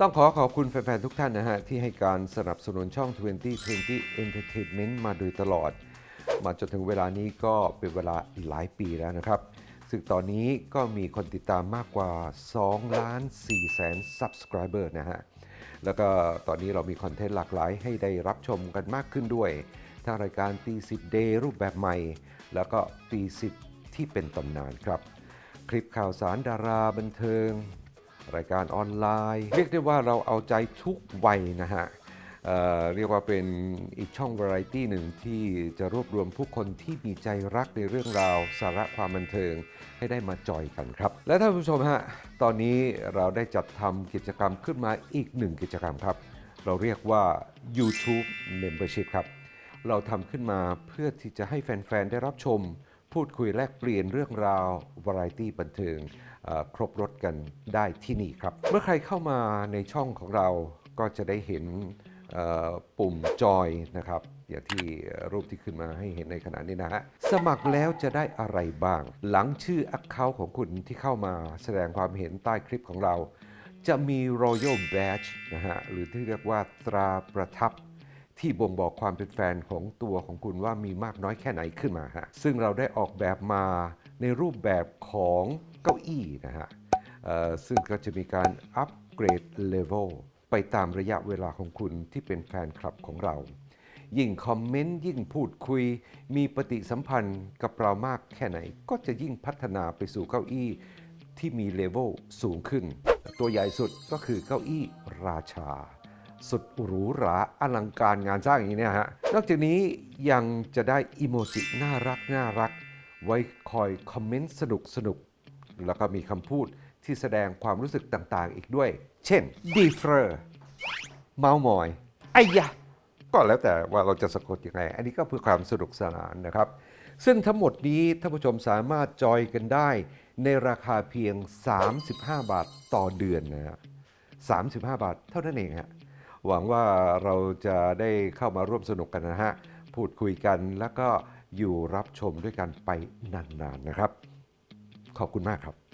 ต้องขอขอบคุณแฟนๆ ทุกท่านนะฮะ ที่ให้การสนับสนุนช่อง 2020 Entertainment มาโดยตลอด มาจนถึงเวลานี้ก็เป็นเวลาหลายปีแล้วนะครับ ซึ่งตอนนี้ก็มีคนติดตามมากกว่า 2 ล้าน4แสน Subscriber นะฮะ แล้วก็ตอนนี้เรามีคอนเทนต์หลากหลายให้ได้รับชมกันมากขึ้นด้วย ทั้งรายการตีสิบเดย์รูปแบบใหม่ แล้วก็ตีสิบที่เป็นตำนานครับ คลิปข่าวสารดาราบันเทิง รายการออนไลน์ เรียกได้ว่าเราเอาใจทุกวัยนะฮะเเรียกว่าเป็นอีกช่องวาไรตี้หนึ่งที่จะรวบรวมผู้คนที่มีใจรักในเรื่องราว สาระความบันเทิงให้ได้มาจอยกันครับ และท่านผู้ชมฮะตอนนี้เราได้จัดทำกิจกรรมขึ้นมาอีกหนึ่งกิจกรรมครับ เราเรียกว่า YouTube Membership ครับ เราทำขึ้นมาเพื่อที่จะให้แฟน ๆ ได้รับชม พูดคุยแลกเปลี่ยนเรื่องราววาไรตี้บันเทิงครบรถกันได้ที่นี่ครับ เมื่อใครเข้ามาในช่องของเราก็จะได้เห็นปุ่มจอยนะครับ อย่างที่รูปที่ขึ้นมาให้เห็นในขณะนี้นะฮะ สมัครแล้วจะได้อะไรบ้าง หลังชื่อ Account ของคุณที่เข้ามาแสดงความเห็นใต้คลิปของเรา จะมี Royal Badge นะฮะ หรือที่เรียกว่าตราประทับ ที่บ่งบอกความเป็นแฟนของตัวของคุณว่ามีมากน้อยแค่ไหนขึ้นมาฮะซึ่งเราได้ออกแบบมาในรูปแบบของเก้าอี้นะฮะซึ่งก็จะมีการอัปเกรดเลเวลไปตามระยะเวลาของคุณที่เป็นแฟนคลับของเรา ยิ่งคอมเมนต์ยิ่งพูดคุย มีปฏิสัมพันธ์กับเรามากแค่ไหน ก็จะยิ่งพัฒนาไปสู่เก้าอี้ที่มีเลเวลสูงขึ้น ตัวใหญ่สุดก็คือเก้าอี้ราชา สุดหรูหราอลังการงานสร้างอย่างนี้เนี่ยฮะ นอกจากนี้ยังจะได้อีโมจิน่ารักน่ารัก ไว้คอยคอมเมนต์สนุกสนุก แล้วก็มีคำพูดที่แสดงความรู้สึกต่างๆ อีกด้วย เช่นดีเฟอร์เมามอยไอ้ยะ ก็แล้วแต่ว่าเราจะสะกดยังไง อันนี้ก็เพื่อความสนุกสนานนะครับ ซึ่งทั้งหมดนี้ท่านผู้ชมสามารถจอยกันได้ในราคาเพียง 35 บาทต่อเดือนนะฮะ35 บาทเท่านั้นเองฮะ หวังว่าเราจะได้เข้ามาร่วมสนุกกันนะฮะ พูดคุยกันแล้วก็อยู่รับชมด้วยกันไปนานๆนะครับ ขอบคุณมากครับ